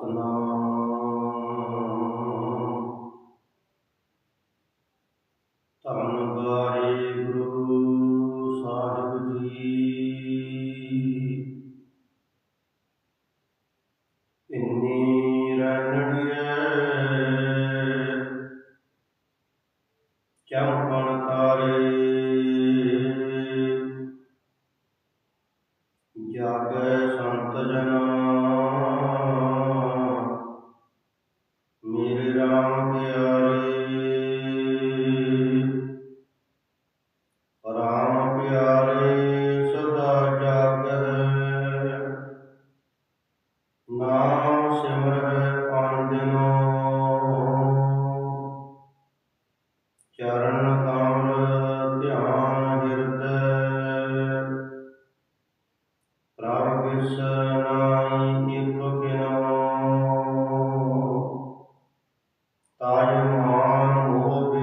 ਸਤਨਾਮ ਧੰਨ ਬਾਰੇ ਗੁਰੂ ਸਾਹਿਬ ਜੀ। ਇੰਨੀ ਰਣੜੀਏ ਚੰਪਣ ਤਾਰੇ ਜਾਗ ਸੰਤ ਜਨਾ।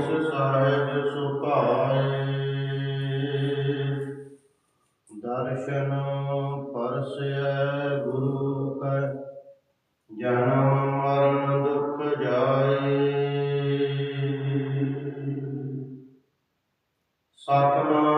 ਸਾਹਿਬ ਸੁਭਾਏ ਦਰਸ਼ਨ ਪਰਸੈ ਗੁਰੂ ਜਨਮ ਮਰਨ ਦੁਖ ਜਾਏ। ਸਤਨਾਮ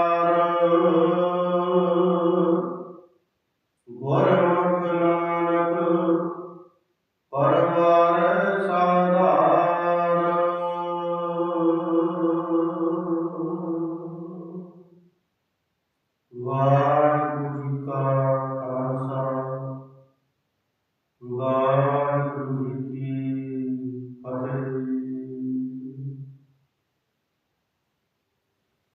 Lord,